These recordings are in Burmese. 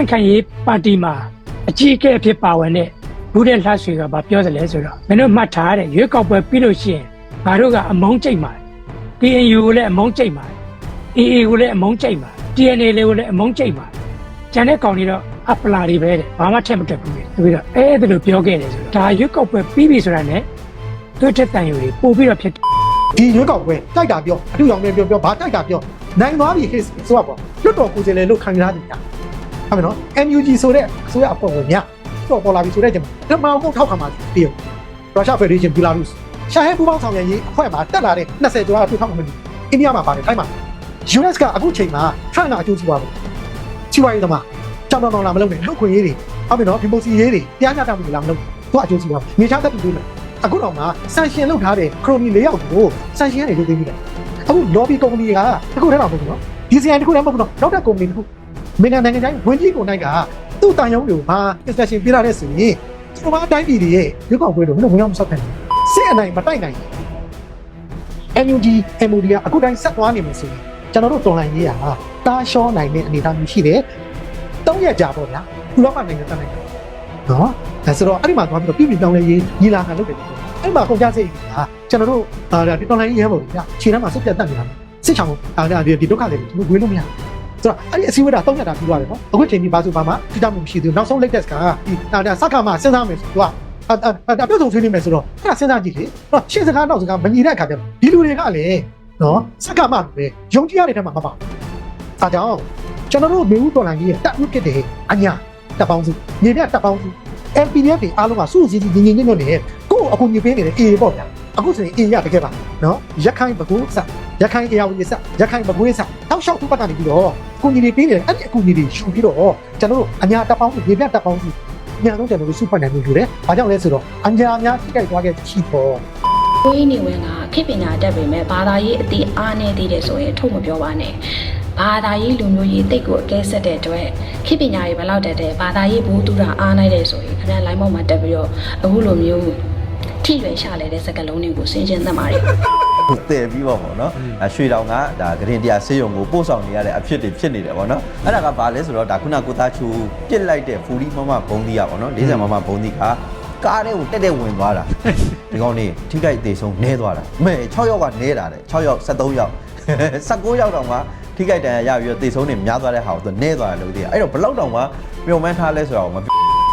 န့်ခိုင်ရေးပါတီမှာအကြီးအကဲအဖြစ်ပါဝင်တဲ့ဘူးတဲ့လှဆွေကဘာပြောသလဲဆိုတော့မင်းတို့မှတ်ထားတဲ့ရွေးကောက်ပွဲပြီးလို့ရှိရင်ငါတို့ကအမုန်းကြိတ်မှာ TNU ကိုလည်းအမုန်းကြိတ်မှာ AA ကိုလည်းအမုန်းကြိတ်မှာ TNA လေးကိုလည်းအမုန်းကြိတ်မှာကျန်တဲ့ကောင်တွေတော့အပလာတွေပဲတဲ့ဘာမှထက်မတက်ဘူးလေဆိုပြီးတော့အဲအဲ့ဒါလိုပြောခဲ့တယ်ဆိုတော့ဒါရွေးကောက်ပွဲပြီးပြီဆိုတာ ਨੇ တွေ့တဲ့တန်ယူတွေပို့ပြီးတော့ဖြစ်ဒီရွေးကောက်ပွဲတိုက်တာပြောအထူရောင်နဲ့ပြောပြောဘာတိုက်တာပြောနိုင်သွားပြီ his ဆိုတော့ပေါ့လွတ်တော်ကိုယ်စားလှယ်လို့ခံစားနေတာ ဟုတ်မယ်နော် NUG ဆိုတဲ့အစိုးရအဖွဲ့ဝင်များတော့ပေါ်လာပြီဆိုတဲ့ချိန်မှာဓမ္မအောင်ထောက်ခံပါတည်ရုရှားဖက်ဒရေးရှင်းဘီလာရုစ်ရှာဟဲပူပေါင်းဆောင်ရွက်ရေးအဖွဲ့မှာတက်လာတဲ့20ကျော်အထူထောက်ခံမှုအိန္ဒိယမှာပါတယ်ထိုင်းမှာ US ကအခုချိန်မှာထရန့်ကအကျိုးစီးပွားပဲစီးပွားရေးသမားကြောင်တောင်လာမလုပ်နဲ့လုတ်ခွင့်ရေးတွေဟုတ်ပြီနော်ဒီမိုစီရေးတွေတရားမျှတမှုတွေလာမလုပ်သူအကျိုးစီးပွားမြေချတက်ပြီးလို့အခုတော့မှဆန်ရှင်လုပ်ထားတဲ့ခရိုမီ၄ယောက်ကိုဆန်ရှင်ကနေလုပ်ပေးပြီးတယ်အခု lobby company ကအခုထဲမှာမဟုတ်ဘူးနော် DCI တခုလည်းမဟုတ်ဘူးနော်နောက်တဲ့ company တခု မင်းနိုင်ငံတိုင်းဝင်ကြီးကိုနိုင်ကသူ့တန်ရုံးတွေကိုဘာ inspection ပြရတဲ့ဆိုရင်ဒီမှာတိုင်းပြည်တွေရဲ့ရွေးကောက်ပွဲတော့မင်းတို့ဝင်အောင်မဆောက်နိုင်ဘူးစစ်အနိုင်မတိုက်နိုင်ဘူး NUG MOD ကအခုတိုင်းဆက်သွားနေမယ်ဆိုရင်ကျွန်တော်တို့တော်လိုင်းရေးရာတားရှောနိုင်တဲ့အနေအထားမျိုးရှိတယ်။၃ရက်ကြာပေါ့ဗျာ။ဥရောပနိုင်ငံတက်နိုင်တယ်။နော်။ဒါဆိုတော့အဲ့ဒီမှာသွားပြီးတော့ပြည်ပြည်ပြောင်းလဲရေးညီလာခံလုပ်တယ်ပေါ့။အဲ့ဒီမှာကုန်ကြစိတ်ကကျွန်တော်တို့အာဒီတော်လိုင်းရေးရဲပေါ့ဗျာ။ခြေထဲမှာစုပ်ပြတ်တက်နေတာ။စစ်ချောင်းအာဒီဒီဒုက္ခတွေသူဝေးလို့မရဘူး။ ဆိုတော့အဲ့ဒီအစည်းအဝေးတာ၃ရက်တာပြီးသွားတယ်နော်။အခုချိန်ကြီးဘာဆိုဘာမှထိတာမှုမရှိသေးဘူး။နောက်ဆုံး latest ကဒီဒါစကားမှစဉ်းစားမယ်ဆိုတော့အအအပြုတ်ဆုံးဆွေးနေမယ်ဆိုတော့အဲ့ဒါစဉ်းစားကြည့်လေ။နော်ရှင်းစကားနောက်စကားမညီတဲ့အခါကျတော့ဒီလူတွေကလည်းနော်စက္ကမပဲယုံကြည်ရတဲ့ထဲမှာမပါဘူး။အဲကြောင့်ကျွန်တော်တို့မေဦးတော်လိုင်းကြီးရဲ့တက်ဥဖြစ်တဲ့အညာတက်ပေါင်းစုညီတဲ့တက်ပေါင်းစု MPDF တွေအားလုံးကစုစည်းညီညီညွတ်ညွတ်နေကိုယ့်အကူညီပေးနေတဲ့ AA ပေါ့ဗျာအခုဆိုရင် AA ရတကယ်ပါနော်ရခိုင်ဘကူစရခိုင်အေယာဝီစရခိုင်ဘကွေးစတောက်လျှောက်သူ့ဘက်ကနေပြီးတော့အ ကူညီတွေပေးနေတယ်အဲ့ဒီအကူညီတွေယူပြီးတော့ကျွန်တော်တို့အညာတက်ပေါင်းစုညီတဲ့တက်ပေါင်းစုညာတော့ကျွန်တော်တို့စုဖွဲ့နိုင်မှုယူတယ်။ဘာကြောင့်လဲဆိုတော့အညာအများထိကြိုက်သွားခဲ့ချီပေါ့ကိုင်းနေဝင်ကခေတ်ပညာတတ်ပေမဲ့ဘာသာရေးအတိအားနေသေးတယ်ဆိုရင်ထုတ်မပြောပါနဲ့ဘာသာရေးလူမျိုးရေးတိတ်ကိုအကဲဆက်တဲ့အတွက်ခေတ်ပညာရေးဘယ်လောက်တက်တယ်ဘာသာရေးဘူးတူတာအားနိုင်တယ်ဆိုရင်ခဏလိုင်းမောက်မှာတက်ပြီးတော့အခုလိုမျိုးထိရွယ်ရှာလဲတဲ့စကလုံးတွေကိုဆင်ခြင်သတ်ပါတယ် တည်ပြီးပေါ့ဗောနော်အဲရွှေတောင်ကဒါဂရင်တရားဆေးရုံကိုပို့ဆောင်နေရတဲ့အဖြစ်တွေဖြစ်နေတယ်ဗောနော်အဲ့ဒါကဘာလဲဆိုတော့ဒါခုနကိုသားချူပြစ်လိုက်တဲ့ဖူလီမမဘုံဒီကဗောနော်40မမဘုံဒီကကားထဲကိုတက်တက်ဝင်သွားတာဒီကောင်နေထိခိုက်သေးဆုံးနဲသွားတာမဲ6ယောက်ကနဲတာတဲ့6ယောက်73ယောက်19ယောက်တောင်မှထိခိုက်တန်ရာရပြီးတော့သေဆုံးနေများသွားတဲ့ဟာကိုသူနဲသွားတယ်လို့သိရအဲ့တော့ဘလောက်တောင်မှမြုံမှန်းထားလဲဆိုတော့မ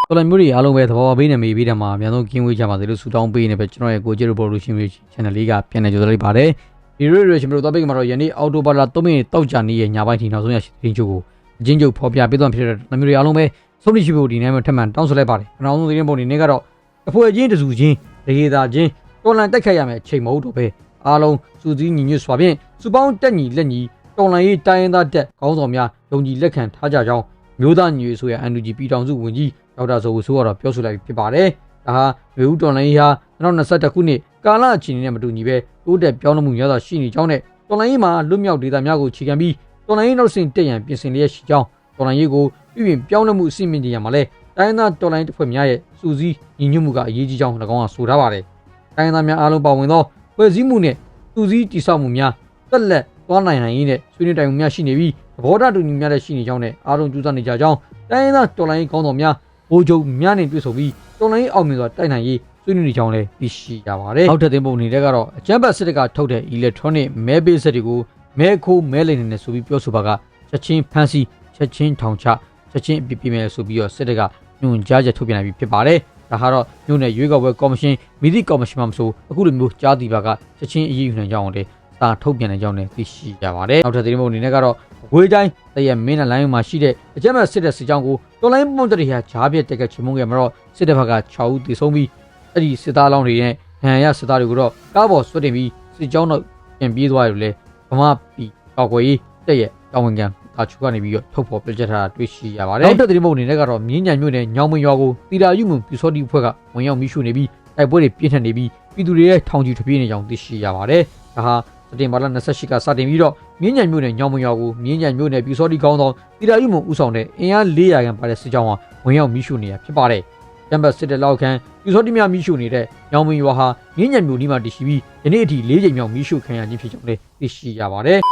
တော်လည်းမျိုးတွေအားလုံးပဲသဘောပေးနေမိပြီးတယ်မှာအများဆုံးကင်းဝေးကြပါစေလို့ဆုတောင်းပေးနေပဲကျွန်တော်ရဲ့ကိုကျေရို production channel လေးကပြန်နေကြလိုက်ပါတယ်ဒီရိုရိုရှင်တို့တော့ပိတ်မှာတော့ယနေ့အော်တိုဘာလာ3မိနစ်တောက်ကြနေရဲ့ညပိုင်းထိနောက်ဆုံးရရှိသတင်းချုပ်ကိုအချင်းချုပ်ဖော်ပြပေးသွားဖြစ်တဲ့တော်မျိုးတွေအားလုံးပဲဆုံးဖြတ်ရှိဖို့ဒီနေ့မှထပ်မံတောင်းဆိုလိုက်ပါတယ်အနောက်ဆုံးသတင်းပုံဒီနေ့ကတော့အဖွဲချင်းတစုချင်းဒေသာချင်းတော်လန်တက်ခတ်ရမယ်အချိန်မဟုတ်တော့ပဲအားလုံးစူးစီးညီညွတ်စွာဖြင့်စုပေါင်းတက်ညီလက်ညီတော်လန်ရေးတိုင်းရင်းသားတက်ခေါင်းဆောင်များယုံကြည်လက်ခံထားကြကြောင်းမျိုးသားညီဆိုရ NUG ပြည်ထောင်စုဝန်ကြီး ဒေါက်တာဇော်ဝဆိုကတော့ပြောဆိုလိုက်ဖြစ်ပါတယ်။ဒါဟာမျိုးဦးတော်လိုင်းဟာ2021ခုနှစ်ကာလအခြေအနေနဲ့မတူညီပဲတိုးတက်ပြောင်းလဲမှုများစွာရှိနေကြောင်းနဲ့တော်လိုင်းမှာလွတ်မြောက်ဒေသများကိုခြေခံပြီးတော်လိုင်းနောက်ဆင့်တက်ရန်ပြင်ဆင်လျက်ရှိကြောင်းတော်လိုင်းကိုပြည်ပြင်ပြောင်းလဲမှုအစီအမံတွေရမှာလဲတိုင်းသားတော်လိုင်းတစ်ဖွဲ့များရဲ့စူးစီးညီညွတ်မှုကအရေးကြီးကြောင်း၎င်းကဆိုထားပါတယ်။တိုင်းသားများအားလုံးပါဝင်သောဖွဲ့စည်းမှုနဲ့စူးစီးတည်ဆောက်မှုများတက်လက်သွားနိုင်နိုင်ရေးနဲ့ဆွေးနွေးတိုင်မှုများရှိနေပြီးသဘောထားတူညီများလည်းရှိနေကြောင်းနဲ့အားလုံးကြိုးစားနေကြကြောင်းတိုင်းသားတော်လိုင်းကောင်းတော်များ ဘိုးချုပ်များနဲ့တွေ့ဆုံပြီးတော်လိုင်းအောင်မြင်စွာတိုက်နိုင်ရေးဆွေးနွေးနေကြောင်းလည်းသိရှိရပါတယ်။နောက်ထပ်သင်ပုံအနေနဲ့ကတော့အချမ်းဘတ်စစ်တကထုတ်တဲ့ electronic မဲပေးစက်တွေကိုမဲခိုးမဲလိမ်နေတယ်ဆိုပြီးပြောဆိုပါကချက်ချင်းဖမ်းဆီးချက်ချင်းထောင်ချချက်ချင်းအပြစ်ပေးမယ်ဆိုပြီးတော့စစ်တကညွှန်ကြားချက်ထုတ်ပြန်လိုက်ပြီးဖြစ်ပါတယ်။ဒါဟာတော့မြို့နယ်ရွေးကောက်ပွဲကော်မရှင်မိသည့်ကော်မရှင်မှမဆိုအခုလိုမျိုးကြားတီပါကချက်ချင်းအရေးယူနိုင်ကြောင်းလည်းစာထုတ်ပြန်နိုင်ကြောင်းလည်းသိရှိရပါတယ်။နောက်ထပ်သတင်းပုံအနေနဲ့ကတော့ဝေးတိုင်းတရမင်းနဲ့လိုင်းမှာရှိတဲ့အကြမ်းဖက်စစ်တဲ့စစ်ကြောင်းကို တော်လိုင်းပုံတရီဟာဂျားပြက်တက်ကချေမုန်းခဲ့မှာတော့စစ်တပ်ဘက်က6ဦးသေဆုံးပြီးအဲ့ဒီစစ်သားလောင်းတွေနဲ့ဟန်ရစစ်သားတွေကိုတော့ကားပေါ်ဆွတ်တင်ပြီးစစ်ကြောင်းတော့ပြန်ပြေးသွားတယ်လို့လဲဗမာပြည်ကောက်ွယ်ရေးတက်ရဲ့တာဝန်ခံအာချူကနေပြီးတော့ထုတ်ဖော်ပြချက်ထားတာတွေ့ရှိရပါတယ်။နောက်ထပ်သတင်းပုံအနေနဲ့ကတော့မြင်းညံမြို့နယ်ညောင်မရွာကိုတီတာယူမှုပြူစောတိအဖွဲ့ကဝင်ရောက်မိရှုနေပြီးတိုက်ပွဲတွေပြင်းထန်နေပြီးပြည်သူတွေရဲ့ထောင်ချီထပြေးနေကြောင်းသိရှိရပါတယ်။ဒါဟာ စတင်ဘာလ28ကစတင်ပြီးတော့မြင်းညံမြို့နယ်ညောင်မရွာကိုမြင်းညံမြို့နယ်ပြူစောတိကောင်းဆောင်တီတာယူမှုဦးဆောင်တဲ့အင်အား400ခန့်ပါတဲ့စစ်ကြောင်းဟာဝင်ရောက်မိရှုနေရဖြစ်ပါတယ်။ကျမ်းပတ်စစ်တဲ့လောက်ခန်းပြူစောတိများမိရှုနေတဲ့ညောင်မရွာဟာမြင်းညံမြို့နီးမှာတည်ရှိပြီးယနေ့အထိ၄ချိန်မြောက်မိရှုခံရခြင်းဖြစ်ကြောင်းလည်းသိရှိရပါတယ်။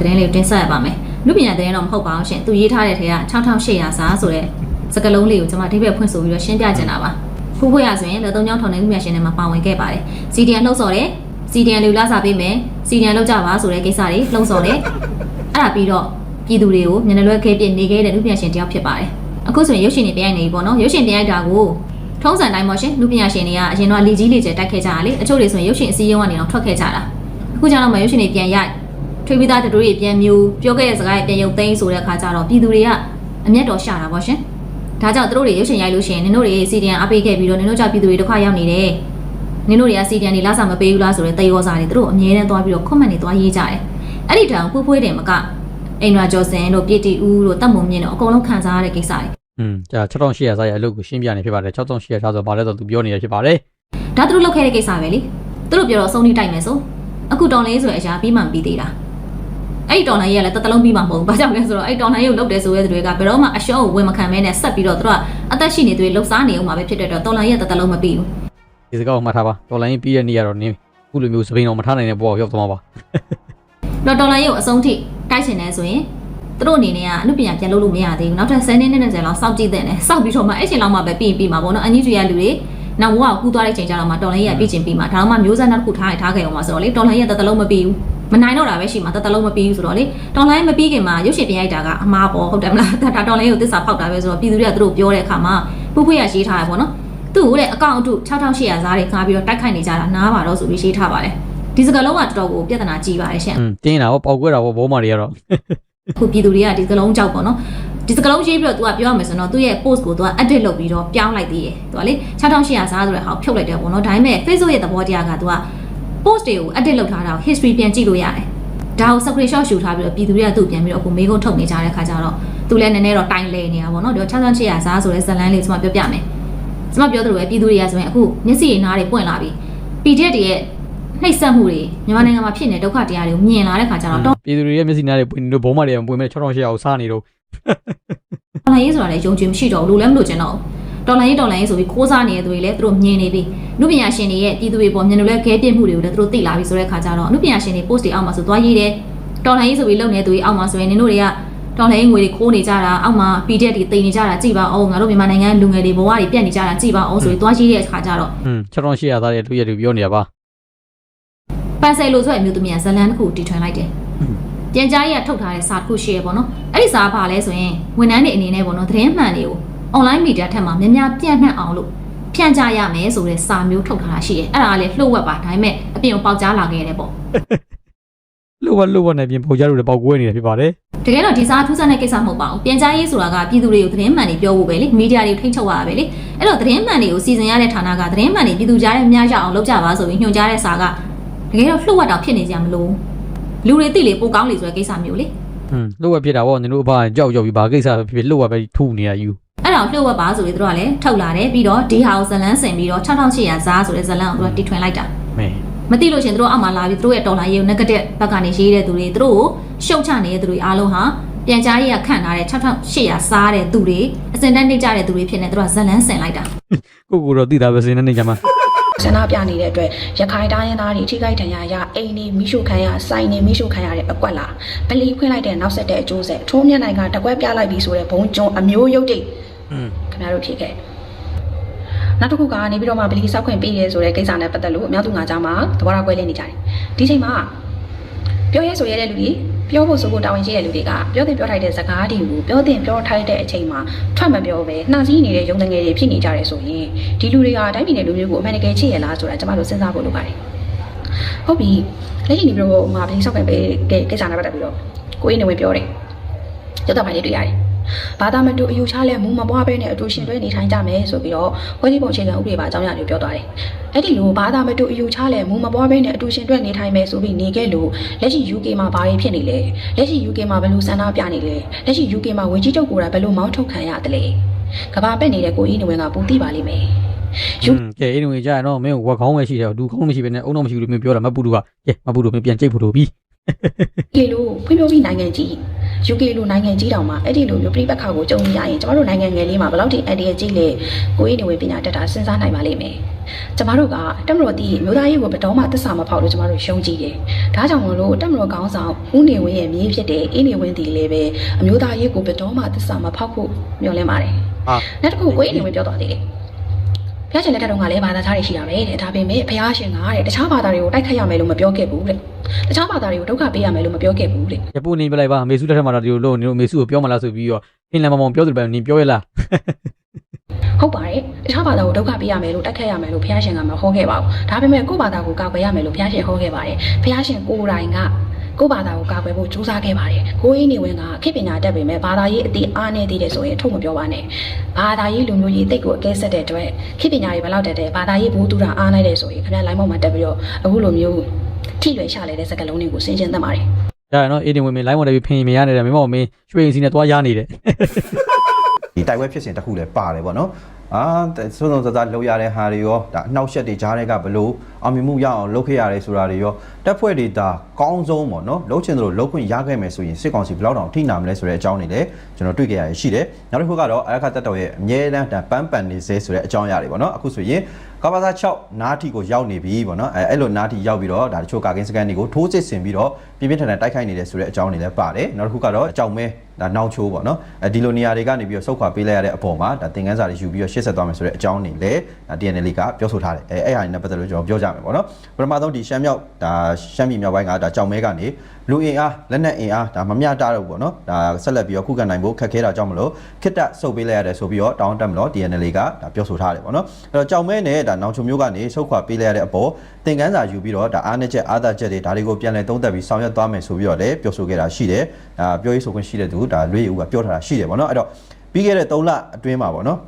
သတင်းလေးကိုတင်ဆက်ရပါမယ်လူပညာသတင်းတော့မဟုတ်ပါဘူးရှင်သူရေးထားတဲ့ထဲက6800စာဆိုတဲ့စကားလုံးလေးကိုကျွန်မအဓိပ္ပာယ်ဖွင့်ဆိုပြီးတော့ရှင်းပြချင်တာပါဖူးဖွေရဆိုရင်လက်သုံးချောင်းထောင်တဲ့လူပညာရှင်တွေမှာပါဝင်ခဲ့ပါတယ် CDN လှုပ်ဆော်တယ် CDN လူလာစာပေးမယ် CDN လောက်ကြပါဆိုတဲ့ကိစ္စတွေလှုံ့ဆော်တယ်အဲ့ဒါပြီးတော့ပြည်သူတွေကိုညနေလွဲခဲပြနေခဲ့တဲ့လူပညာရှင်တယောက်ဖြစ်ပါတယ်အခုဆိုရင်ရုပ်ရှင်တွေပြန်ရိုက်နေပြီပေါ့နော်ရုပ်ရှင်ပြန်ရိုက်တာကိုထုံးစံတိုင်းပေါ့ရှင်လူပညာရှင်တွေကအရင်တော့လီကြီးလေကျတိုက်ခဲ့ကြတာလေအချို့တွေဆိုရင်ရုပ်ရှင်အစည်းအရုံးကနေတော့ထွက်ခဲ့ကြတာအခုကျတော့မှရုပ်ရှင်တွေပြန်ရိုက်ထွေးပြီးသားတတူတွေပြန်မျိုးပြောခဲ့တဲ့စကားတွေပြန်ရုပ်သိမ်းဆိုတဲ့အခါကျတော့ပြည်သူတွေကအမျက်တော်ရှာတာပေါ့ရှင်ဒါကြောင့်သူတို့တွေရုပ်ရှင်ရိုက်လို့ရှိရင်နင်တို့တွေစီဒီအန်အပေးခဲ့ပြီးတော့နင်တို့ကြောင့်ပြည်သူတွေဒုက္ခရောက်နေတယ် နင်တို့တွေကစီဒီအန်တွေလာစာမပေးဘူးလားဆိုတဲ့သေရောစာတွေသူတို့အမြဲတမ်းသွားပြီးတော့ comment တွေသွားရေးကြတယ်အဲ့ဒီတောင်ဖွေးဖွေးတယ်မကအိမ်ရွာကျော်စင်တို့ပြည်တီဦးတို့တပ်မုံမြင့်တို့အကုန်လုံးခံစားရတဲ့ကိစ္စတွေอืมကြာ6800စာရဲ့အလုပ်ကိုရှင်းပြနေဖြစ်ပါတယ်6800စာဆိုဘာလဲဆိုသူပြောနေရဖြစ်ပါတယ်ဒါသူတို့လုပ်ခဲ့တဲ့ကိစ္စပဲလေသူတို့ပြောတော့အဆုံးထိတိုက်မယ်ဆိုအခုတော်လေးဆိုတဲ့အရာပြီးမှမပြီးသေးတာအဲ့ဒီတော်လိုင်းကြီးကလည်းတတလုံးပြီးမှမဟုတ်ဘူးဘာကြောင့်လဲဆိုတော့အဲ့ဒီတော်လိုင်းကြီးကိုလုပ်တယ်ဆိုရဲတဲ့တွေကဘယ်တော့မှအရှုံးကိုဝင်မခံမဲနဲ့ဆက်ပြီးတော့သူတို့ကအသက်ရှိနေသူတွေလှုပ်ရှားနေအောင်မှာပဲဖြစ်တဲ့တော့တော်လိုင်းကြီးကတတလုံးမပြီးဘူး ဒီစကားကိုမှတ်ထားပါတော်လိုင်းပြီးတဲ့နေ့ကတော့နင်းခုလိုမျိုးစပိန်တော်မထားနိုင်တဲ့ဘောကိုရောက်သွားပါတော့တော်လိုင်းကြီးကိုအဆုံးထိတိုက်ချင်တယ်ဆိုရင်သူတို့အနေနဲ့ကအမှုပညာပြန်လုပ်လို့မရသေးဘူးနောက်ထပ်10နှစ်နဲ့20လောက်စောင့်ကြည့်တဲ့နဲ့စောင့်ပြီးတော့မှအဲ့ချိန်လောက်မှပဲပြီးရင်ပြီးမှာပေါ့နော်အန်ကြီးတွေရလူတွေနောက်ဘဝကိုကူးသွားတဲ့ချိန်ကျတော့မှတော်လိုင်းကြီးကပြီးချင်းပြီးမှာဒါတော့မှမျိုးဆက်နောက်တစ်ခုထားရထားခဲ့အောင်ပါဆိုတော့လေတော်လိုင်းကြီးကတတလုံးမပြီးဘူးမနိုင်တော့တာပဲရှိမှာတတလုံးမပြီးဘူးဆိုတော့လေတော်လိုင်းမပြီးခင်မှာရုပ်ရှင်ပြန်ရိုက်တာကအမှားပေါ့ဟုတ်တယ်မလားဒါတော်လိုင်းကိုသစ္စာဖောက်တာပဲဆိုတော့ပြည်သူတွေကသူတို့ပြောတဲ့အခါမှာပူဖွေးရရေးထားရပေါ့နော် သူ့ကိုတဲ့အကောင့်အတု6800ဇာတ်တွေခါပြီးတော့တိုက်ခိုက်နေကြတာနားပါတော့ဆိုပြီးရေးထားပါတယ်ဒီစကားလုံးကတော်တော်ကိုပြဿနာကြီးပါတယ်ရှင် อืมတင်းတာပေါ့ပေါက်ကွဲတာပေါ့ဘောမာတွေကတော့ ခုပြည်သူတွေကဒီစကလုံးကြောက်ပေါ့နော်ဒီစကလုံးရေးပြီးတော့ तू ကပြောရမယ်ဆိုတော့သူ့ရဲ့ post ကို तू က edit လုပ်ပြီးတော့ပြောင်းလိုက်သေးတယ် तू ကလေ6800စားဆိုတဲ့ဟာကိုဖြုတ်လိုက်တယ်ပေါ့နော်ဒါပေမဲ့ Facebook ရဲ့သဘောတရားက तू က post တွေကို edit လုပ်ထားတာကို history ပြန်ကြည့်လို့ရတယ်ဒါကို screenshot ရှူထားပြီးတော့ပြည်သူတွေကသူ့ပြန်ပြီးတော့အခုမေးခွန်းထုတ်နေကြတဲ့ခါကျတော့သူလည်းနည်းနည်းတော့တိုင်လဲနေတာပေါ့နော်ဒီ6800စားဆိုတဲ့ဇတ်လန်းလေးကျွန်မပြောပြမယ် ကျွန်မပြောသလိုပဲပြည်သူတွေကဆိုရင်အခုမျက်စိတွေနားတွေပွင့်လာပြီ PDF တွေရဲ့နှိပ်စက်မှုတွေမြန်မာနိုင်ငံမှာဖြစ်နေဒုက္ခတရားတွေကိုမြင်လာတဲ့ခါကျတော့ပြည်သူတွေရဲ့မျက်စိနားတွေပွင့်နေလို့ဘောမာတွေကမပွင့်မဲ့6800ကိုစားနေတော့တော်လိုင်းရေးဆိုတာလည်းယုံကြည်မရှိတော့ဘူးလို့လည်းမလို့ကျင်တော့ဘူးတော်လိုင်းရေးတော်လိုင်းရေးဆိုပြီးခိုးစားနေတဲ့သူတွေလည်းသူတို့မြင်နေပြီလူပညာရှင်တွေရဲ့ပြည်သူတွေပေါ်မြင်လို့လည်းခဲပြစ်မှုတွေကိုလည်းသူတို့သိလာပြီဆိုတဲ့ခါကျတော့လူပညာရှင်တွေ post တွေအောက်မှာဆိုသွားရေးတယ်တော်လိုင်းရေးဆိုပြီးလုပ်နေတဲ့သူတွေအောက်မှာဆိုရင်နင်တို့တွေက တော်လိုင်းရေးငွေတွေခိုးနေကြတာအောက်မှာ PDF တွေတင်နေကြတာကြည်ပါအောင်ငါတို့မြန်မာနိုင်ငံလူငယ်တွေဘဝတွေပြတ်နေကြတာကြည်ပါအောင်ဆိုပြီးသွားရေးတဲ့အခါကျတော့อืม6800စာရဲ့လူရဲ့လူပြောနေတာပါပန်ဆယ်လိုဆိုတဲ့အမျိုးသမီးကဇလန်တစ်ခုတီထွင်လိုက်တယ်ပြန်ကြားရေးကထုတ်ထားတဲ့စာတစ်ခုရှိရပေါ့နော်အဲ့ဒီစာကဘာလဲဆိုရင်ဝန်ထမ်းတွေအနေနဲ့ပေါ့နော်သတင်းမှန်တွေကို online media ထက်မှာများများပြန့်နှံ့အောင်လို့ဖြန့်ကြရမယ်ဆိုတဲ့စာမျိုးထုတ်ထားတာရှိတယ်အဲ့ဒါကလည်းလှုပ်ဝက်ပါဒါပေမဲ့အပြင်ကိုပေါက်ကြားလာခဲ့တယ်ပေါ့လှုပ် ဝက်လှုပ်ဝက်နဲ့ပြင်ပေါ်ကြလို့လည်းပေါက်ကွဲနေတယ်ဖြစ်ပါတယ်တကယ်တော့ဒီစာထူးဆန်းတဲ့ကိစ္စမဟုတ်ပါဘူးပြန်ကြားရေးဆိုတာကပြည်သူတွေကိုသတင်းမှန်တွေပြောဖို့ပဲလေမီဒီယာတွေထိန်းချုပ်ရတာပဲလေအဲ့တော့သတင်းမှန်တွေကိုစီစဉ်ရတဲ့ဌာနကသတင်းမှန်တွေပြည်သူကြားထဲများရအောင်လုပ်ကြပါဆိုပြီးညွှန်ကြားတဲ့စာကတကယ်တော့လှုပ်ဝက်တောင်ဖြစ်နေကြမလို့လူတွေသိလေပိုကောင်းလေဆိုတဲ့ကိစ္စမျိုးလေอืมလှုပ်ဝက်ဖြစ်တာပေါ့နင်တို့အဖကြောက်ကြောက်ပြီးဘာကိစ္စပဲဖြစ်ဖြစ်လှုပ်ဝက်ပဲထူနေရယူအဲ့ဒါကိုလှုပ်ဝက်ပါဆိုပြီးသူတို့ကလည်းထုတ်လာတယ်ပြီးတော့ဒီဟာကိုဇလန်းဆင်ပြီးတော့6800ဇားဆိုတဲ့ဇလန်းကိုသူတို့ကတီထွင်လိုက်တာမဲ မသိလို့ရှရင်သူတို့အောက်မှာလာပြီးသူတို့ရဲ့တော်လိုင်းရေးကို negative ဘက်ကနေရေးတဲ့သူတွေသူတို့ကိုရှုံချနေတဲ့သူတွေအားလုံးဟာပြန်ကြားရေးကခန့်ထားတဲ့6800စားတဲ့သူတွေအစင်တန်းနှိမ့်ကြတဲ့သူတွေဖြစ်နေသူတို့ကဇလန်းဆင်လိုက်တာကိုကိုတော့သိတာပဲစင်းနေကြမှာဆန္ဒပြနေတဲ့အတွက်ရခိုင်တိုင်းရင်းသားတွေထိခိုက်ဒဏ်ရာရအိမ်နေမိရှုခံရစိုင်နေမိရှုခံရတဲ့အကွက်လာပလီဖွင့်လိုက်တဲ့နောက်ဆက်တဲ့အကျိုးဆက်ထိုးမြက်နိုင်ကတကွက်ပြလိုက်ပြီးဆိုတဲ့ဘုံကျုံအမျိုးရုပ်တိတ်อืมခင်ဗျားတို့ဖြစ်ခဲ့ နောက်တစ်ခုကနေပြီးတော့မှပလီစောက်ခွင့်ပေးရဲဆိုတဲ့ကိစ္စနဲ့ပတ်သက်လို့အများသူငါကြားမှာသဘောထားကွဲလွဲနေကြတယ်ဒီချိန်မှာပြောရဲဆိုရဲတဲ့လူတွေပြောဖို့ဆိုဖို့တာဝန်ရှိတဲ့လူတွေကပြောတင်ပြောထိုက်တဲ့စကားတွေကိုပြောတင်ပြောထိုက်တဲ့အချိန်မှာထွက်မပြောပဲနှာစည်းနေတဲ့ရုံငယ်တွေဖြစ်နေကြတယ်ဆိုရင်ဒီလူတွေကတိုင်းပြည်နယ်လူမျိုးကိုအမှန်တကယ်ချစ်ရလားဆိုတာကျွန်တော်တို့စဉ်းစားဖို့လိုပါတယ်ဟုတ်ပြီလက်ရှိနေပြီးတော့ဟိုမှာပလီစောက်ခွင့်ပေးတဲ့ကိစ္စနဲ့ပတ်သက်ပြီးတော့ကိုအေးနေဝင်ပြောတယ်ရုပ်သမားလေးတွေ့ရတယ် ဘာသာမတူအယူချလဲမူမပွားပဲနဲ့အတူရှင်တွဲနေထိုင်ကြမယ်ဆိုပြီးတော့ဝဲဒီပုံအခြေခံဥပဒေပါအကြောင်းအရာတွေပြောသွားတယ်။အဲ့ဒီလိုဘာသာမတူအယူချလဲမူမပွားပဲနဲ့အတူရှင်တွဲနေထိုင်မယ်ဆိုပြီးနေခဲ့လို့လက်ရှိ UK မှာဘာတွေဖြစ်နေလဲ။လက်ရှိ UK မှာဘယ်လိုဆန္ဒပြနေလဲ။လက်ရှိ UK မှာဝင်ကြီးချုပ်ကိုယ်တိုင်ဘယ်လိုမောင်းထုတ်ခံရတယ်လဲ။ကဘာပက်နေတဲ့ကိုကြီးနေဝင်ကပူသိပါလိမ့်မယ်။อืมကဲအဲ့ဒီဝင်ကြရတော့မင်းဝက်ခေါင်းပဲရှိတယ်ဒူခေါင်းမရှိဘဲနဲ့အုံတော့မရှိဘူးလို့မင်းပြောတာမပူတူကကဲမပူတူမင်းပြန်ကြိတ်ဖို့လို့ပြီးလေလို့ဖွံ့ဖြိုးပြီးနိုင်ငံကြီး UK လိုနိုင်ငံကြီးတောင်မှအဲ့ဒီလိုမျိုးပြိပက္ခကိုကြုံရရင်ကျမတို့နိုင်ငံငယ်လေးမှာဘယ်လောက်ထိအန်ဒီရကြီးလဲကိုယ်ရည်နေဝင်ပညာတတ်တာစဉ်းစားနိုင်ပါလိမ့်မယ်ကျမတို့ကတက်မတော်တီးမြို့သားရေးကိုဘယ်တော့မှသစ္စာမဖောက်လို့ကျမတို့ရှုံးကြည့်တယ်ဒါကြောင့်မလို့တက်မတော်ကောင်းဆောင်ဦးနေဝင်းရဲ့မြေးဖြစ်တဲ့အင်းနေဝင်းတီလည်းပဲအမျိုးသားရေးကိုဘယ်တော့မှသစ္စာမဖောက်ဖို့မျှော်လင့်ပါတယ်ဟာနောက်တစ်ခုကိုယ်အနေနဲ့ပြောသွားသေးတယ်။ ဘုရားရှင်လက်ထက်တုန်းကလည်းဘာသာခြားတွေရှိတာပဲတဲ့။ဒါပေမဲ့ဘုရားရှင်ကတဲ့တခြားဘာသာတွေကိုတိုက်ခတ်ရမယ်လို့မပြောခဲ့ဘူးတဲ့။တခြားဘာသာတွေကိုဒုက္ခပေးရမယ်လို့မပြောခဲ့ဘူးတဲ့ရပုနေပြလိုက်ပါအမေစုလက်ထက်မှာတော့ဒီလိုလို့နေလို့အမေစုကိုပြောမလားဆိုပြီးတော့အင်းလမ်းမမောင်ပြောတယ်ပဲနင်ပြောရလား။ဟုတ်ပါတယ်။တခြားဘာသာကိုဒုက္ခပေးရမယ်လို့တိုက်ခတ်ရမယ်လို့ဘုရားရှင်ကမဟောခဲ့ပါဘူး။ဒါပေမဲ့ကိုယ့်ဘာသာကိုကာကွယ်ရမယ်လို့ဘုရားရှင်ဟောခဲ့ပါတယ်။ဘုရားရှင်ကိုယ်တိုင်က ကိုယ့်ဘာသာကိုကာကွယ်ဖို့ကြိုးစားခဲ့ပါတယ်။ကိုယ်အင်းနေဝင်ကခေတ်ပညာတတ်ပေမဲ့ဘာသာရေးအတိအားနေသေးတယ်ဆိုရင်ထုတ်မပြောပါနဲ့။ဘာသာရေးလူမျိုးရေးတိတ်ကိုအကဲဆက်တဲ့အတွက်ခေတ်ပညာရေးဘယ်လောက်တက်တယ်ဘာသာရေးဘူးတူတာအားနေတယ်ဆိုရင်ခင်ဗျာလိုင်းမောက်မှာတက်ပြီးတော့အခုလိုမျိုးထိလွယ်ရှာလဲတဲ့စကားလုံးတွေကိုဆင်ခြင်သတ်ပါတယ်။ဒါရနော်အေးတင်ဝင်မင်း line ဝင်တယ်ပြီးဖင်ရင်မရနေတယ်မင်းမမင်းရွှေရင်စီနဲ့သွားရနေတယ် ဒီတိုက်ပွဲဖြစ်စဉ်တစ်ခုလည်းပါတယ်ပေါ့နော်အာသုံးသုံးစစလောက်ရတဲ့ဟာတွေရောဒါအနှောက်အယှက်တွေကြားတွေကဘလို့အောင်မြင်မှုရအောင်လုပ်ခဲ့ရတယ်ဆိုတာတွေရောတက်ဖွဲ့တွေဒါကောင်းဆုံးပေါ့နော်လှုပ်ချင်သလိုလှုပ်ခွင့်ရခဲ့မယ်ဆိုရင်စစ်ကောင်စီဘယ်လောက်တောင်ထိနာမလဲဆိုတဲ့အကြောင်းတွေလည်းကျွန်တော်တွေ့ကြရရှိတယ်နောက်တစ်ခုကတော့အရခတ်တက်တော်ရဲ့အမြဲတမ်းဒါပန်းပန်နေစေဆိုတဲ့အကြောင်းအရာတွေပေါ့နော်အခုဆိုရင်ကဘာသာ6နားထီကိုရောက်နေပြီပေါ့နော်အဲအဲ့လိုနားထီရောက်ပြီးတော့ဒါတချို့ကာကင်းစကန်တွေကိုထိုးစစ်ဆင်ပြီးတော့ပြင်းပြင်းထန်ထန်တိုက်ခိုက်နေတယ်ဆိုတဲ့အကြောင်းတွေလည်းပါတယ်နောက်တစ်ခုကတော့အကြောင်းမဲ ဒါနောက်ချိုးပေါ့နော်အဲဒီလိုနေရာတွေကနေပြီးတော့ဆုတ်ခွာပေးလိုက်ရတဲ့အပေါ်မှာဒါသင်ခန်းစာတွေယူပြီးတော့ရှေ့ဆက်သွားမယ်ဆိုတဲ့အကြောင်းတွေလည်းဒါ DNL ကပြောဆိုထားတယ်အဲအဲ့ဟာတွေနဲ့ပတ်သက်လို့ကျွန်တော်ပြောကြမယ်ပေါ့နော်ပထမဆုံးဒီရှမ်းမြောက်ဒါရှမ်းပြည်မြောက်ပိုင်းကဒါကြောင်မဲကနေ လူအင်အားလက်နက်အင်အားဒါမမျှတတော့ဘူးပေါ့နော်ဒါဆက်လက်ပြီးတော့ခုခံနိုင်ဖို့ခက်ခဲတာကြောင့်မလို့ခစ်တက်ဆုတ်ပေးလိုက်ရတယ်ဆိုပြီးတော့တောင်းတက်မလို့ DNL ကဒါပြောဆိုထားတယ်ပေါ့နော်အဲ့တော့ကြောင်မဲနဲ့ဒါနောင်ချုံမျိုးကနေဆုတ်ခွာပေးလိုက်ရတဲ့အပေါ်သင်ခန်းစာယူပြီးတော့ဒါအားနည်းချက်အားသာချက်တွေဒါတွေကိုပြန်လည်သုံးသပ်ပြီးဆောင်ရွက်သွားမယ်ဆိုပြီးတော့လည်းပြောဆိုခဲ့တာရှိတယ်ဒါပြောရေးဆိုခွင့်ရှိတဲ့သူဒါလွေးဦးကပြောထားတာရှိတယ်ပေါ့နော်အဲ့တော့ပြီးခဲ့တဲ့3လအတွင်းမှာပေါ့နော်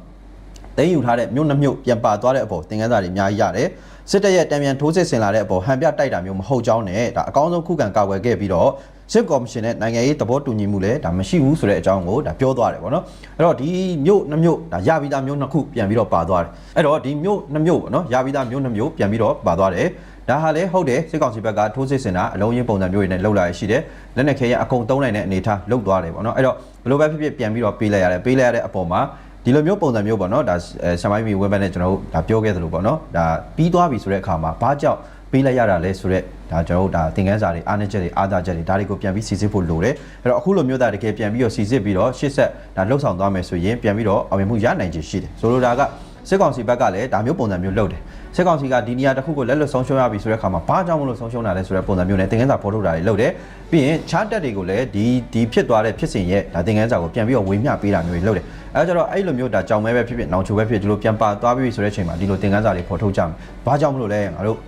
သိမ်းယူထားတဲ့မြို့နှမြို့ပြန်ပါသွားတဲ့အပေါ်သင်ခန်းစာတွေအများကြီးရတယ်စစ်တပ်ရဲ့တံပြန်ထိုးစစ်ဆင်လာတဲ့အပေါ်ဟန်ပြတိုက်တာမျိုးမဟုတ်ကြောင်းနဲ့ဒါအကောင်းဆုံးခုခံကာကွယ်ခဲ့ပြီးတော့စစ်ကော်မရှင်နဲ့နိုင်ငံရေးသဘောတူညီမှုလည်းဒါမရှိဘူးဆိုတဲ့အကြောင်းကိုဒါပြောသွားတယ်ပေါ့နော်အဲ့တော့ဒီမြို့နှမြို့ဒါရပြီးသားမြို့နှစ်ခုပြန်ပြီးတော့ပါသွားတယ်အဲ့တော့ဒီမြို့နှမြို့ပေါ့နော်ရပြီးသားမြို့နှမြို့ပြန်ပြီးတော့ပါသွားတယ်ဒါဟာလည်းဟုတ်တယ်စစ်ကောင်စီဘက်ကထိုးစစ်ဆင်တာအလုံးရင်းပုံစံမျိုးတွေနဲ့လှုပ်လာရရှိတယ်လက်နက်ခဲရအကုန်သုံးနိုင်တဲ့အနေအထားလှုပ်သွားတယ်ပေါ့နော်အဲ့တော့ဘယ်လိုပဲဖြစ်ဖြစ်ပြန်ပြီးတော့ပေးလိုက်ရတယ်ပေးလိုက်ရတဲ့အပေါ်မှာ ဒီလိုမျိုးပုံစံမျိုးပေါ့နော်ဒါအဲဆမ်မိုင်းမီဝက်ဘက်နဲ့ကျွန်တော်တို့ဒါပြောခဲ့သလိုပေါ့နော်ဒါပြီးသွားပြီဆိုတဲ့အခါမှာဘာကြောင့်ပေးလိုက်ရတာလဲဆိုတော့ဒါကျွန်တော်တို့ဒါသင်ခန်းစာတွေအားနည်းချက်တွေအားသာချက်တွေဒါတွေကိုပြန်ပြီးစီစစ်ဖို့လိုတယ်အဲ့တော့အခုလိုမျိုးဒါတကယ်ပြန်ပြီးတော့စီစစ်ပြီးတော့ရှေ့ဆက်ဒါလှုပ်ဆောင်သွားမယ်ဆိုရင်ပြန်ပြီးတော့အောင်မြင်မှုရနိုင်ခြေရှိတယ်ဆိုလိုတာက စစ်ကောင်စီဘက်ကလည်းဒါမျိုးပုံစံမျိုးလုပ်တယ်စစ်ကောင်စီကဒီနေရာတစ်ခုကိုလက်လွတ်ဆုံးရှုံးရပြီဆိုတဲ့အခါမှာဘာကြောင့်မလို့ဆုံးရှုံးတာလဲဆိုတဲ့ပုံစံမျိုးနဲ့သင်ခန်းစာဖော်ထုတ်တာတွေလုပ်တယ်ပြီးရင်ချားတက်တွေကိုလည်းဒီဒီဖြစ်သွားတဲ့ဖြစ်စဉ်ရဲ့ဒါသင်ခန်းစာကိုပြန်ပြီးတော့ဝေမျှပေးတာမျိုးတွေလုပ်တယ်အဲဒါကြတော့အဲ့လိုမျိုးဒါကြောင်မဲပဲဖြစ်ဖြစ်နောင်ချိုပဲဖြစ်ဒီလိုပြန်ပါသွားပြီဆိုတဲ့အချိန်မှာဒီလိုသင်ခန်းစာတွေဖော်ထုတ်ကြမယ်ဘာကြောင့်မလို့လဲငါတို့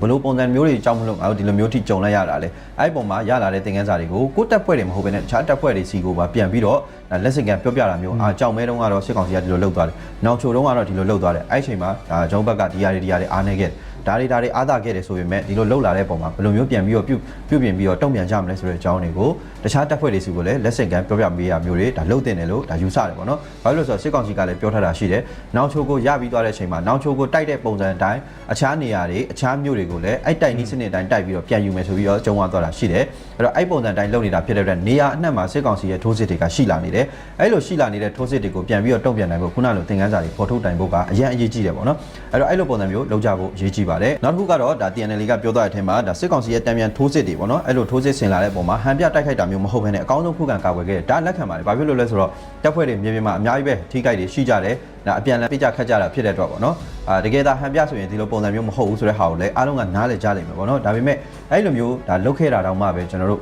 ဘလို့ပုံစံမျိုးတွေကြောင့်မလို့ငါတို့ဒီလိုမျိုးထိကြုံလိုက်ရတာလေအဲ့ဒီပုံမှာရလာတဲ့သင်ခန်းစာတွေကိုကိုယ်တက်ဖွဲ့တွေမဟုတ်ဘဲနဲ့တခြားတက်ဖွဲ့တွေစီကိုပါပြန်ပြီးတော့ဒါလက်စင်ကန်ပြောပြတာမျိုးအာကြောင်မဲတုန်းကတော့စစ်ကောင်စီကဒီလိုလုပ်သွားတယ်နောက်ချိုတုန်းကတော့ဒီလိုလုပ်သွားတယ်အဲ့ဒီအချိန်မှာဒါဂျုံဘက်ကဒီယာတွေဒီယာတွေအားနေခဲ့တယ် ဒါတွေဒါတွေအားသာခဲ့တယ်ဆိုပေမဲ့ဒီလိုလှုပ်လာတဲ့ပုံမှာဘယ်လိုမျိုးပြန်ပြီးတော့ပြုပြုပြင်ပြီးတော့တုံ့ပြန်ကြမလဲဆိုတဲ့အကြောင်းတွေကိုတခြားတက်ဖွဲ့တွေစီကိုလည်းလက်စင်ကန်ပြောပြပေးရမျိုးတွေဒါလှုပ်တင်တယ်လို့ဒါယူဆတယ်ပေါ့နော်ဘာလို့လဲဆိုတော့စစ်ကောင်စီကလည်းပြောထားတာရှိတယ်နောက်ချိုကိုရပြီးသွားတဲ့အချိန်မှာနောက်ချိုကိုတိုက်တဲ့ပုံစံအတိုင်းအခြားနေရာတွေအခြားမြို့တွေကိုလည်းအဲ့တိုက်နီးစနစ်အတိုင်းတိုက်ပြီးတော့ပြန်ယူမယ်ဆိုပြီးတော့ကြုံရသွားတာရှိတယ်အဲ့တော့အဲ့ပုံစံအတိုင်းလုပ်နေတာဖြစ်တဲ့အတွက်နေရာအနှံ့မှာစစ်ကောင်စီရဲ့ထိုးစစ်တွေကရှိလာနေတယ်အဲ့လိုရှိလာနေတဲ့ထိုးစစ်တွေကိုပြန်ပြီးတော့တုံ့ပြန်နိုင်ဖို့ခုနလိုသင်ခန်းစာတွေပေါ်ထုတ်တိုင်ဖို့ကအရင်အရေးကြီးတယ်ပေါ့နော်အဲ့တော့အဲ့လိုပုံစံမျိုးလုပ်ကြဖို့အရေးကြီးပါတယ်နောက်တစ်ခုကတော့ဒါ TNL ကပြောသွားတဲ့အထက်မှာဒါစစ်ကောင်စီရဲ့တံပြန်ထိုးစစ်တွေပေါ့နော်အဲ့လိုထိုးစစ်ဆင်လာတဲ့ပုံမှာဟန်ပြတိုက်ခိုက်တာမျိုးမဟုတ်ဘဲနဲ့အကောင်းဆုံးခုခံကာကွယ်ခဲ့တယ်ဒါလက်ခံပါတယ်ဘာဖြစ်လို့လဲဆိုတော့တပ်ဖွဲ့တွေမြေပြင်မှာအများကြီးပဲထိခိုက်တွေရှိကြတယ်ဒါအပြန်လည်ပြကြခတ်ကြတာဖြစ်တဲ့အတွက်ပေါ့နော်အာတကယ်ဒါဟန်ပြဆိုရင်ဒီလိုပုံစံမျိုးမဟုတ်ဘူးဆိုတဲ့ဟာကိုလည်းအားလုံးကနားလည်ကြလိမ့်မယ်ပေါ့နော်ဒါပေမဲ့အဲ့လိုမျိုးဒါလုတ်ခဲ့တာတောင်မှပဲကျွန်တော်တို့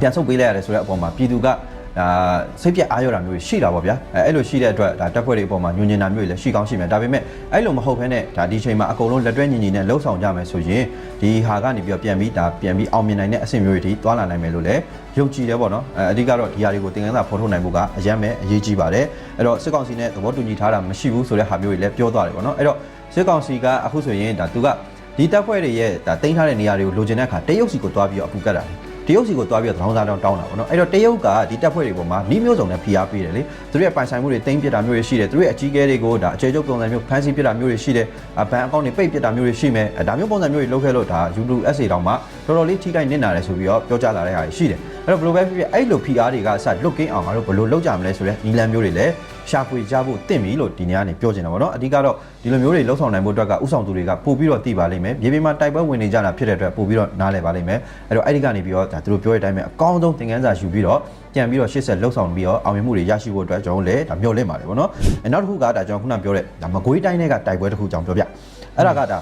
ပြန်ဆုတ်ပေးလိုက်ရတယ်ဆိုတဲ့အပေါ်မှာပြည်သူက ဒါစိတ်ပြက်အားရတာမျိုးတွေရှိတာပေါ့ဗျာအဲအဲ့လိုရှိတဲ့အတွက်ဒါတပ်ဖွဲ့တွေအပေါ်မှာညွညင်တာမျိုးတွေလည်းရှိကောင်းရှိမယ်ဒါပေမဲ့အဲ့လိုမဟုတ်ဘဲနဲ့ဒါဒီချိန်မှာအကုန်လုံးလက်တွဲညီညီနဲ့လှုပ်ဆောင်ကြမယ်ဆိုရင်ဒီဟာကနေပြီးတော့ပြန်ပြီးဒါပြန်ပြီးအောင်မြင်နိုင်တဲ့အဆင့်မျိုးတွေထိသွားလာနိုင်မယ်လို့လည်းယုံကြည်တယ်ပေါ့နော်အဲအဓိကတော့ဒီဟာတွေကိုသင်ခန်းစာဖော်ထုတ်နိုင်ဖို့ကအရန်ပဲအရေးကြီးပါတယ်အဲ့တော့စစ်ကောင်စီနဲ့သဘောတူညီထားတာမရှိဘူးဆိုတဲ့ဟာမျိုးတွေလည်းပြောသွားတယ်ပေါ့နော်အဲ့တော့စစ်ကောင်စီကအခုဆိုရင်ဒါသူကဒီတပ်ဖွဲ့တွေရဲ့ဒါတင်ထားတဲ့နေရာတွေကိုလိုချင်တဲ့အခါတရုတ်စီကိုတွားပြီးတော့အပူကတ်တာ တရုတ်စီကိုတွားပြီးတော့တောင်းစားတောင်းတောင်းတာပေါ့နော်အဲ့တော့တရုတ်ကဒီတပ်ဖွဲ့တွေပေါ်မှာနှီးမျိုးစုံနဲ့ဖိအားပေးတယ်လေသူတို့ရဲ့ပိုင်ဆိုင်မှုတွေတင်းပစ်တာမျိုးတွေရှိတယ်သူတို့ရဲ့အကြီးအကဲတွေကိုဒါအခြေချုပ်ပုံစံမျိုးဖမ်းဆီးပစ်တာမျိုးတွေရှိတယ်ဘဏ်အကောင့်တွေပိတ်ပစ်တာမျိုးတွေရှိမယ်ဒါမျိုးပုံစံမျိုးတွေလုပ်ခဲ့လို့ဒါ UWSA တောင်မှ တော်တော်လေးထိခိုက်နစ်နာတယ်ဆိုပြီးတော့ပြောကြလာတဲ့ဟာရှိတယ်အဲ့တော့ဘယ်လိုပဲဖြစ်ဖြစ်အဲ့လို PR တွေကအစလွတ်ကင်းအောင်ငါတို့ဘယ်လိုလုပ်ကြမလဲဆိုတဲ့နီလန်မျိုးတွေလည်းရှာဖွေကြဖို့တင့်ပြီလို့ဒီနေ့ကနေပြောချင်တာပေါ့နော်အဓိကတော့ဒီလိုမျိုးတွေလှုပ်ဆောင်နိုင်ဖို့အတွက်ကဥဆောင်သူတွေကပို့ပြီးတော့တည်ပါလိမ့်မယ်မြေပြင်မှာတိုက်ပွဲဝင်နေကြတာဖြစ်တဲ့အတွက်ပို့ပြီးတော့နားလည်ပါလိမ့်မယ်အဲ့တော့အဲ့ဒီကနေပြီးတော့ဒါသူတို့ပြောတဲ့အတိုင်းပဲအကောင်းဆုံးသင်ခန်းစာယူပြီးတော့ပြန်ပြီးတော့ရှေ့ဆက်လှုပ်ဆောင်ပြီးတော့အောင်မြင်မှုတွေရရှိဖို့အတွက်ကျွန်တော်တို့လည်းဒါမျှော်လင့်ပါတယ်ပေါ့နော်အဲနောက်တစ်ခုကဒါကျွန်တော်ခုနပြောတဲ့ဒါမကွေးတိုင်းတွေကတိုက်ပွဲတစ်ခုကြောင့်ပြောပြအဲ့ဒါကဒါ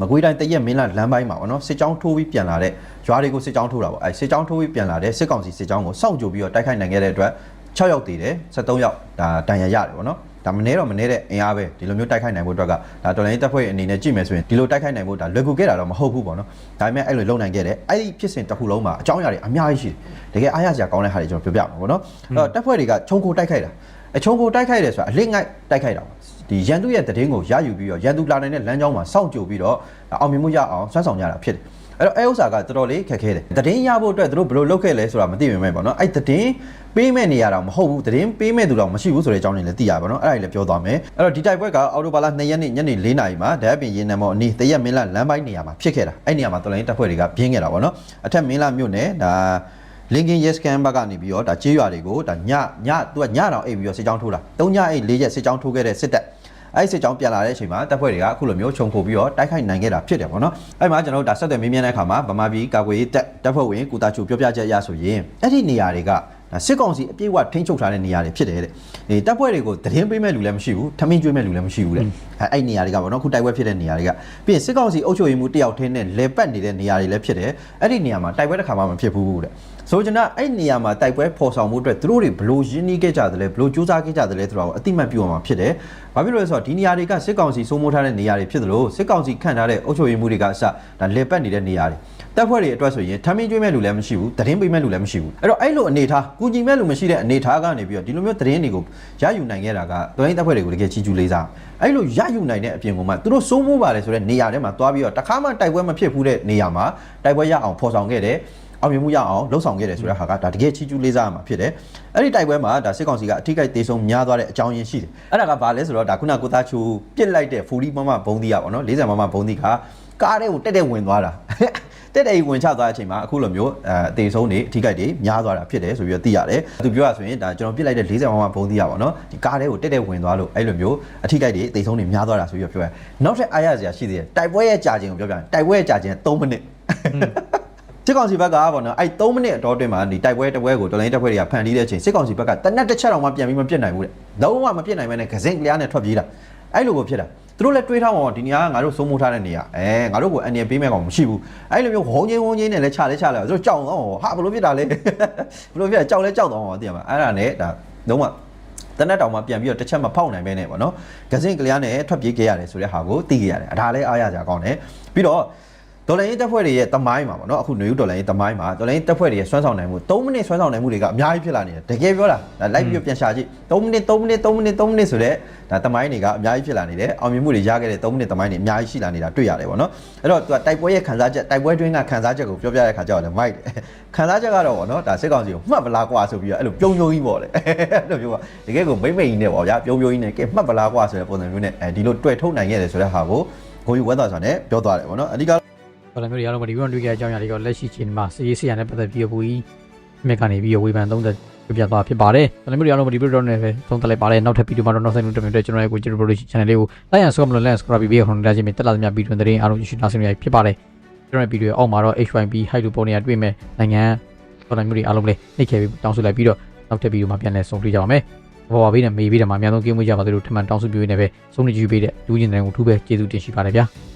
မကွေးတိုင်းတရက်မင်းလာလမ်းပိုင်းမှာပေါ့နော်စစ်ကြောင်းထိုးပြီးပြန်လာတဲ့ရွာတွေကိုစစ်ကြောင်းထိုးတာပေါ့အဲစစ်ကြောင်းထိုးပြီးပြန်လာတဲ့စစ်ကောင်စီစစ်ကြောင်းကိုစောင့်ကြိုပြီးတော့တိုက်ခိုက်နိုင်ခဲ့တဲ့အတွက်6ယောက်တည်တယ်73ယောက်ဒါတန်ရရတယ်ပေါ့နော်ဒါမနေတော့မနေတဲ့အင်အားပဲဒီလိုမျိုးတိုက်ခိုက်နိုင်ဖို့အတွက်ကဒါတော်လိုင်းတပ်ဖွဲ့အနေနဲ့ကြည့်မယ်ဆိုရင်ဒီလိုတိုက်ခိုက်နိုင်ဖို့ဒါလွယ်ကူခဲ့တာတော့မဟုတ်ဘူးပေါ့နော်ဒါပေမဲ့အဲ့လိုလုံနိုင်ခဲ့တယ်အဲ့ဒီဖြစ်စဉ်တစ်ခုလုံးမှာအကြောင်းအရာတွေအများကြီးရှိတယ်တကယ်အားရစရာကောင်းတဲ့ဟာတွေကျွန်တော်ပြောပြမှာပေါ့နော်အဲ့တော့တပ်ဖွဲ့တွေကခြုံကိုတိုက်ခိုက်တာအခြုံကိုတိုက်ခိုက်တယ်ဆိုတာအလစ်ငိုက်တိုက်ခိုက်တာပေါ့ ဒီရန်သူရဲ့တည်င်းကိုရယူပြီးတော့ရန်သူလာနိုင်တဲ့လမ်းကြောင်းမှာစောင့်ကြိုပြီးတော့အောင်မြင်မှုရအောင်ဆွမ်းဆောင်ကြတာဖြစ်တယ်အဲ့တော့အဲဥစ္စာကတော်တော်လေးခက်ခဲတယ်တည်င်းရဖို့အတွက်သူတို့ဘယ်လိုလုပ်ခဲ့လဲဆိုတာမသိပေမဲ့ပေါ့နော်အဲ့တည်င်းပေးမဲ့နေရတာမဟုတ်ဘူးတည်င်းပေးမဲ့သူတော့မရှိဘူးဆိုတဲ့အကြောင်းတွေလည်းသိရပါတော့အဲ့ဒါတွေလည်းပြောသွားမယ်အဲ့တော့ဒီတိုက်ပွဲကအော်တိုဘာလ2ရက်နေ့ညနေ4နာရီမှာဓာတ်ပင်ရေနံမော်အနီးတရက်မင်းလာလမ်းပိုင်းနေရာမှာဖြစ်ခဲ့တာအဲ့နေရာမှာတော်လိုင်းတပ်ဖွဲ့တွေကပြင်းခဲ့တာပေါ့နော်အထက်မင်းလာမြို့နယ်ဒါလင်ကင် yes can ဘက်ကနေပြီးတော့ဒါကြေးရွာတွေကိုဒါညညသူကညတောင်အိပ်ပြီးတော့စစ်ကြောင်းထိုးတာ၃ညအိပ်၄ရက်စစ်ကြောင်းထိုးခဲ့တဲ့စစ်တပ် အဲ့စစ်ကြောင်းပြန်လာတဲ့အချိန်မှာတပ်ဖွဲ့တွေကအခုလိုမျိုးခြုံခိုပြီးတော့တိုက်ခိုက်နိုင်ခဲ့တာဖြစ်တယ်ပေါ့နော်အဲ့မှာကျွန်တော်တို့ဒါဆက်သွယ်မေးမြန်းတဲ့အခါမှာဗမာပြည်ကာကွယ်ရေးတပ်တပ်ဖွဲ့ဝင်ကုတာချူပြောပြချက်အရဆိုရင်အဲ့ဒီနေရာတွေကဒါစစ်ကောင်စီအပြည့်အဝထိန်းချုပ်ထားတဲ့နေရာတွေဖြစ်တယ်တဲ့ဒီတပ်ဖွဲ့တွေကိုသတင်းပေးမဲ့လူလည်းမရှိဘူးထမင်းကျွေးမဲ့လူလည်းမရှိဘူးတဲ့ အဲ့အဲ့နေရာတွေကပေါ့နော်ခုတိုက်ပွဲဖြစ်တဲ့နေရာတွေကပြီးရင်စစ်ကောင်စီအုပ်ချုပ်ရေးမှုတယောက်ထင်းနဲ့လေပတ်နေတဲ့နေရာတွေလည်းဖြစ်တယ်အဲ့ဒီနေရာမှာတိုက်ပွဲတစ်ခါမှမဖြစ်ဘူးတဲ့ဆိုကျွန်တော်အဲ့နေရာမှာတိုက်ပွဲဖော်ဆောင်မှုအတွက်သူတို့တွေဘလို့ရင်းနှီးခဲ့ကြတယ်လဲဘလို့စူးစမ်းခဲ့ကြတယ်လဲဆိုတော့အတိမတ်ပြုအောင်မှာဖြစ်တယ်။ဘာဖြစ်လို့လဲဆိုတော့ဒီနေရာတွေကစစ်ကောင်စီစိုးမိုးထားတဲ့နေရာတွေဖြစ်သလိုစစ်ကောင်စီခန့်ထားတဲ့အုပ်ချုပ်ရေးမှုတွေကအစဒါလေပတ်နေတဲ့နေရာတွေတပ်ဖွဲ့တွေအတွက်ဆိုရင်ထမင်းကျွေးမဲ့လူလည်းမရှိဘူးသတင်းပေးမဲ့လူလည်းမရှိဘူးအဲ့တော့အဲ့လိုအနေထားကုညီမဲ့လူမရှိတဲ့အနေထားကနေပြီးတော့ဒီလိုမျိုးသတင်းတွေကိုရယူနိုင်ခဲ့တာကတော်ရင်တပ်ဖွဲ့တွေကိုတကယ်ချီးကျူးလေးစား အဲ့လိုရယူနိုင်တဲ့အပြင်ကမှသူတို့စိုးမိုးပါတယ်ဆိုတဲ့နေရာထဲမှာသွားပြီးတော့တခါမှတိုက်ပွဲမဖြစ်ဘူးတဲ့နေရာမှာတိုက်ပွဲရအောင်ဖော်ဆောင်ခဲ့တယ်အောင်မြင်မှုရအောင်လှုပ်ဆောင်ခဲ့တယ်ဆိုတဲ့ဟာကဒါတကယ်ချီးကျူးလေးစားရမှာဖြစ်တယ်။အဲ့ဒီတိုက်ပွဲမှာဒါစစ်ကောင်စီကအထိကိတေဆုံးများသွားတဲ့အကြောင်းရင်းရှိတယ်။အဲ့ဒါကဘာလဲဆိုတော့ဒါခုနကိုသားချူပြစ်လိုက်တဲ့ဖူလီမမဘုံသီးကပေါ့နော်40မမဘုံသီးကကားထဲကိုတက်တက်ဝင်သွားတာ။ တက်တဲ့ဝင်ချသွားတဲ့အချိန်မှာအခုလိုမျိုးအဲအသေးဆုံးနေအထိကိတွေများသွားတာဖြစ်တယ်ဆိုပြီးတော့သိရတယ်။သူပြောရဆိုရင်ဒါကျွန်တော်ပြစ်လိုက်တဲ့40မမဘုံသီးရပါတော့။ဒီကားထဲကိုတက်တက်ဝင်သွားလို့အဲ့လိုမျိုးအထိကိတွေအသေးဆုံးနေများသွားတာဆိုပြီးတော့ပြောရ။နောက်ထပ်အားရစရာရှိသေးတယ်။တိုက်ပွဲရဲ့ကြာချိန်ကိုပြောပြရင်တိုက်ပွဲရဲ့ကြာချိန်3မိနစ်။စစ်ကောင်စီဘက်ကပေါ့နော်အဲ့3မိနစ်အတော်တွင်းမှာဒီတိုက်ပွဲတစ်ပွဲကိုတော်လိုင်းတပ်ဖွဲ့တွေကဖန်တီးတဲ့အချိန်စစ်ကောင်စီဘက်ကတနက်တစ်ချက်တောင်မှပြန်ပြီးမပြစ်နိုင်ဘူးတဲ့လုံးဝမပြစ်နိုင်မဲနဲ့ဂစင်ကလျားနဲ့ထွက်ပြေးတာအဲ့လိုကိုဖြစ်တာ သူတို့လည်းတွေးထားမှာပေါ့ဒီနေရာကငါတို့စိုးမိုးထားတဲ့နေရာအဲငါတို့ကိုအန်ရပေးမဲ့ကောင်မရှိဘူးအဲ့လိုမျိုးဝုံချင်းဝုံချင်းနဲ့လည်းခြာလဲခြာလဲသူတို့ကြောက်တော့ဟာဘလို့ဖြစ်တာလဲဘလို့ဖြစ်တာကြောက်လဲကြောက်တော့သိရမှာအဲ့ဒါနဲ့ဒါလုံးဝတနက်တောင်မှပြန်ပြီးတော့တစ်ချက်မဖောက်နိုင်ပဲနဲ့ပေါ့နော်ဂစင်ကလျားနဲ့ထွက်ပြေးခဲ့ရတယ်ဆိုတဲ့ဟာကိုသိခဲ့ရတယ်အဲဒါလည်းအားရကြကောင်းတယ်ပြီးတော့ ဒေါ်လာရင်းတပ်ဖွဲ့တွေရဲ့တမိုင်းမှာပေါ့နော်အခုနယူးဒေါ်လာရင်းတမိုင်းမှာဒေါ်လာရင်းတပ်ဖွဲ့တွေရဲ့ဆွမ်းဆောင်နိုင်မှု3မိနစ်ဆွမ်းဆောင်နိုင်မှုတွေကအများကြီးဖြစ်လာနေတယ်တကယ်ပြောတာဒါလိုက်ပြီးပြန်ရှာကြည့်3မိနစ်3မိနစ်3မိနစ်3မိနစ်ဆိုတဲ့ဒါတမိုင်းတွေကအများကြီးဖြစ်လာနေတယ်အောင်မြင်မှုတွေရခဲ့တဲ့3မိနစ်တမိုင်းတွေအများကြီးရှိလာနေတာတွေ့ရတယ်ပေါ့နော်အဲ့တော့သူကတိုက်ပွဲရဲ့ခံစားချက်တိုက်ပွဲတွင်းကခံစားချက်ကိုပြောပြတဲ့ခါကျတော့လည်းမိုက်တယ်ခံစားချက်ကတော့ပေါ့နော်ဒါစစ်ကောင်စီကိုမှတ်ပလားကွာဆိုပြီးတော့အဲ့လိုပြုံးပြုံးကြီးပေါ့လေအဲ့လိုပြောပါတကယ်ကိုမိမ့်မိန်ကြီးနဲ့ပေါ့ဗျာပြုံးပြုံးကြီးနဲ့ကဲမှတ်ပလားကွာဆိုတဲ့ပုံစံမျိုးနဲ့အဲဒီလိုတွေ့ထုတ်နိုင်ခဲ့တယ်ဆိုတဲ့ဟာကိုကိုယူဝဲသွားဆိုတဲ့ပြောသွားတယ်ပေါ့နော်အဓိက ဘာလို့မျိုးတွေအားလုံးမဒီဘက်တွေ့ခဲ့တဲ့အကြောင်းအရာတွေကလက်ရှိချိန်မှာစီးရေးစီးရနဲ့ပတ်သက်ပြီးတော့ဘူးကြီးမြက်ကနေပြီးတော့ဝေဖန်သုံးသက်ပြပြသွားဖြစ်ပါတယ်။ဘာလို့မျိုးတွေအားလုံးမဒီဘက်တော့နေပဲသုံးသက်လိုက်ပါတယ်။နောက်ထပ်ဗီဒီယိုမှာတော့နောက်ဆက်လို့တက်မြင်တဲ့ကျွန်တော်ရဲ့ကို Jiro Production Channel လေးကို like and subscribe လုပ်လိုက် subscribe ပြီးခေါင်းထားခြင်းနဲ့တက်လာသမျှဗီဒီယိုသတင်းအားလုံးရှိနားဆင်ရဖြစ်ပါတယ်။ကျွန်တော်ရဲ့ဗီဒီယိုအောက်မှာတော့ HYB High လို့ပုံနေရတွေ့မယ်နိုင်ငံဘာလို့မျိုးတွေအားလုံးလည်းနှိပ်ခဲ့ပြီးတောင်းဆိုလိုက်ပြီးတော့နောက်ထပ်ဗီဒီယိုမှာပြန်လည်ဆုံတွေ့ကြပါမယ်။ဘောပါဘေးနဲ့မေးပေးတယ်မှာအများဆုံးကြည့်မှုကြပါသေးလို့ထမှန်တောင်းဆိုပြနေပဲဆုံးနေကြည့်ပေးတဲ့လူချင်းတဲ့ကိုထူးပဲကျေးဇူးတင်ရှိပါတယ်ဗျာ။